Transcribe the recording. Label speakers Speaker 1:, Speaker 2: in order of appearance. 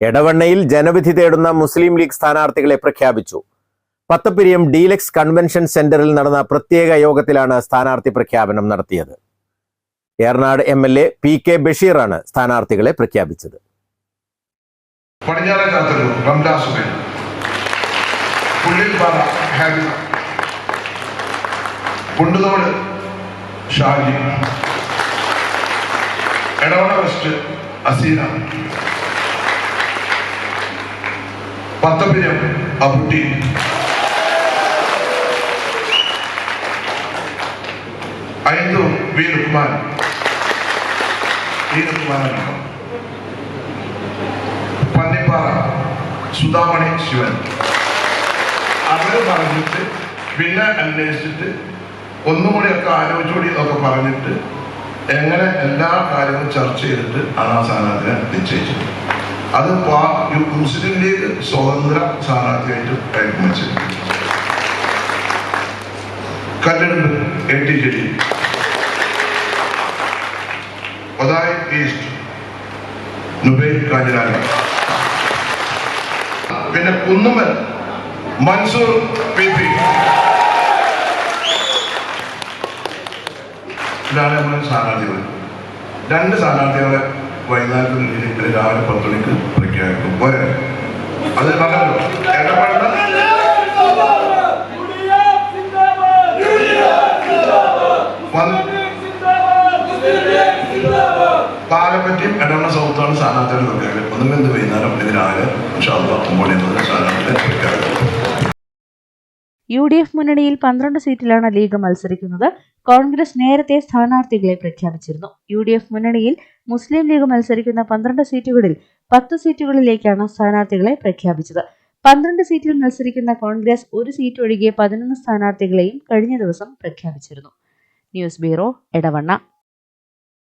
Speaker 1: എടവണ്ണയിൽ ജനവിധി തേടുന്ന മുസ്ലിം ലീഗ് സ്ഥാനാർത്ഥികളെ പ്രഖ്യാപിച്ചു. പത്തപ്പിരിയം ഡീലക്സ് കൺവെൻഷൻ സെന്ററിൽ നടന്ന പ്രത്യേക യോഗത്തിലാണ് സ്ഥാനാർത്ഥി പ്രഖ്യാപനം നടത്തിയത്. Eranad M L A P K ബഷീറാണ് സ്ഥാനാർത്ഥികളെ പ്രഖ്യാപിച്ചത്.
Speaker 2: ഷാജി. എടവണ അസീന. പത്തപ്പിരം അബുട്ടി ഐന്ദൂർ വി വീരകുമാർ. പന്നിപ്പാറ സുധാമണി ശിവൻ. അവർ പറഞ്ഞിട്ട് പിന്നെ അന്വേഷിച്ചിട്ട് ഒന്നും ഒക്കെ ആലോചിച്ചുകൂടി ഒക്കെ പറഞ്ഞിട്ട് എങ്ങനെ എല്ലാ കാര്യങ്ങളും ചർച്ച ചെയ്തിട്ട് ആണ് ആ സ്ഥാനാർത്ഥിനെ നിശ്ചയിച്ചത്. അത് മുസ്ലിം ലീഗ് സ്വതന്ത്ര സ്ഥാനാർത്ഥിയായിട്ട് പരിഗണിച്ചത് Kalleduppu A T Jaleel. East Nubain Kanhirala. പിന്നെ കുന്നുമൽ മൻസൂർ പി പി. ഇതാണ് സ്ഥാനാർത്ഥികൾ. രണ്ട് സ്ഥാനാർത്ഥികളെ വൈകുന്നേരത്തിന് രീതിയിൽ രാവിലെ പത്ത് മണിക്ക് പ്രഖ്യാപിക്കും. പോരെ. അത് പറഞ്ഞല്ലോ എടവണ്ണ സൗത്താണ് സ്ഥാനാർത്ഥിയുടെ പ്രഖ്യാപനം. ഒന്നും എന്ത് വൈകുന്നേരം ഇതിനാല് എന്നത് സ്ഥാനാർത്ഥിയുടെ പ്രഖ്യാപനം.
Speaker 3: യു ഡി എഫ് മുന്നണിയിൽ പന്ത്രണ്ട് സീറ്റിലാണ് ലീഗ് മത്സരിക്കുന്നത്. കോൺഗ്രസ് നേരത്തെ സ്ഥാനാർത്ഥികളെ പ്രഖ്യാപിച്ചിരുന്നു. യു ഡി എഫ് മുന്നണിയിൽ മുസ്ലിം ലീഗ് മത്സരിക്കുന്ന പന്ത്രണ്ട് സീറ്റുകളിൽ പത്ത് സീറ്റുകളിലേക്കാണ് സ്ഥാനാർത്ഥികളെ പ്രഖ്യാപിച്ചത്. പന്ത്രണ്ട് സീറ്റിൽ മത്സരിക്കുന്ന കോൺഗ്രസ് ഒരു സീറ്റ് ഒഴികെ പതിനൊന്ന് സ്ഥാനാർത്ഥികളെയും കഴിഞ്ഞ ദിവസം പ്രഖ്യാപിച്ചിരുന്നു. News bureau Edavanna.